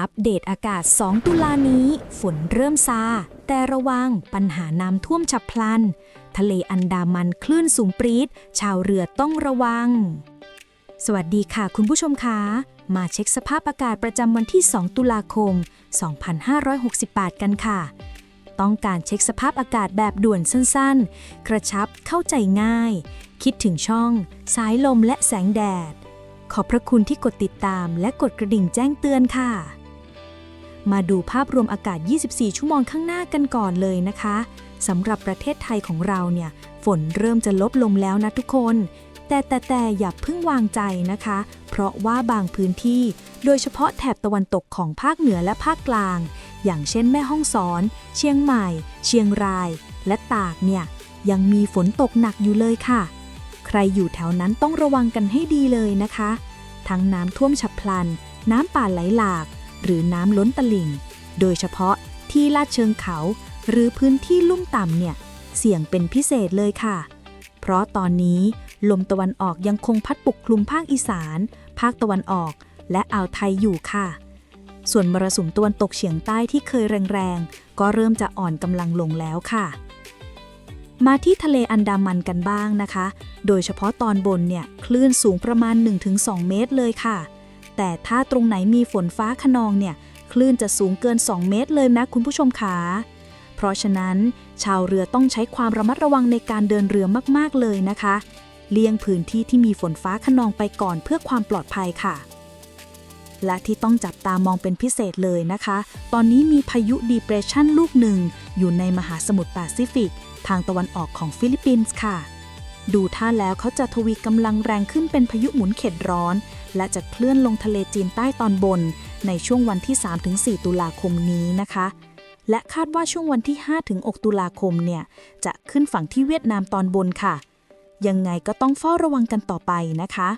อัปเดตอากาศ 2 ตุลานี้ ฝนเริ่มซา แต่ระวังปัญหาน้ำท่วมฉับพลัน ทะเลอันดามันคลื่นสูงปรีด ชาวเรือต้องระวัง สวัสดีค่ะคุณผู้ชมคะมาเช็คสภาพอากาศประจำวันที่ 2 ตุลาคม 2568 กันค่ะ ต้องการเช็คสภาพอากาศแบบด่วนสั้นๆ กระชับเข้าใจง่าย คิดถึงช่อง สายลมและแสงแดด ขอบพระคุณที่กดติดตามและกดกระดิ่งแจ้งเตือนค่ะ มาดูภาพรวมอากาศ 24 ชั่วโมงข้างหน้ากันก่อนเลยนะคะสำหรับประเทศไทยของเราเนี่ย ฝนเริ่มจะลดลงแล้วนะทุกคน แต่แต่แต่อย่าเพิ่งวางใจนะคะ เพราะว่าบางพื้นที่ โดยเฉพาะแถบตะวันตกของภาคเหนือและภาคกลาง อย่างเช่นแม่ฮ่องสอน เชียงใหม่ เชียงราย และตากเนี่ย ยังมีฝนตกหนักอยู่เลยค่ะ ใครอยู่แถวนั้นต้องระวังกันให้ดีเลยนะคะ ทั้งน้ำท่วมฉับพลัน น้ำป่าไหลหลาก หรือน้ำล้นตลิ่ง โดยเฉพาะที่ลาดเชิงเขา หรือพื้นที่ลุ่มต่ำเนี่ย เสี่ยงเป็นพิเศษเลยค่ะ เพราะตอนนี้ลมตะวันออกยังคงพัดปกคลุมภาคอีสาน ภาคตะวันออก และอ่าวไทยอยู่ค่ะ ส่วนมรสุมตะวันตกเฉียงใต้ที่เคยแรงๆ ก็เริ่มจะอ่อนกำลังลงแล้วค่ะมาที่ทะเลอันดามันกันบ้างนะคะ โดยเฉพาะตอนบนเนี่ย คลื่นสูงประมาณ 1-2 เมตรเลยค่ะ แต่ถ้าตรงไหนมีฝนฟ้าขนองเนี่ย คลื่นจะสูงเกิน 2 เมตรเลยนะคุณผู้ชมคะเพราะฉะนั้น ชาวเรือต้องใช้ความระมัดระวังในการเดินเรือมาก ๆ เลยนะคะ เลี่ยงพื้นที่ที่มีฝนฟ้าขนองไปก่อนเพื่อความปลอดภัยค่ะ และที่ต้องจับตามองเป็นพิเศษเลยนะคะ ตอนนี้มีพายุดีเปรสชันลูกหนึ่ง อยู่ในมหาสมุทรแปซิฟิก ทางตะวันออกของฟิลิปปินส์ค่ะ ดูท่าแล้วเขาจะทวีกำลังแรงขึ้นเป็นพายุหมุนเข็ดร้อน และจะเคลื่อนลงทะเลจีนใต้ตอนบน ในช่วงวันที่ 3-4 ตุลาคมนี้นะคะ และคาดว่าช่วงวันที่ 5-6 ตุลาคมเนี่ย จะขึ้นฝั่งที่เวียดนามตอนบนค่ะ ยังไงก็ต้องเฝ้าระวังกันต่อไปนะคะ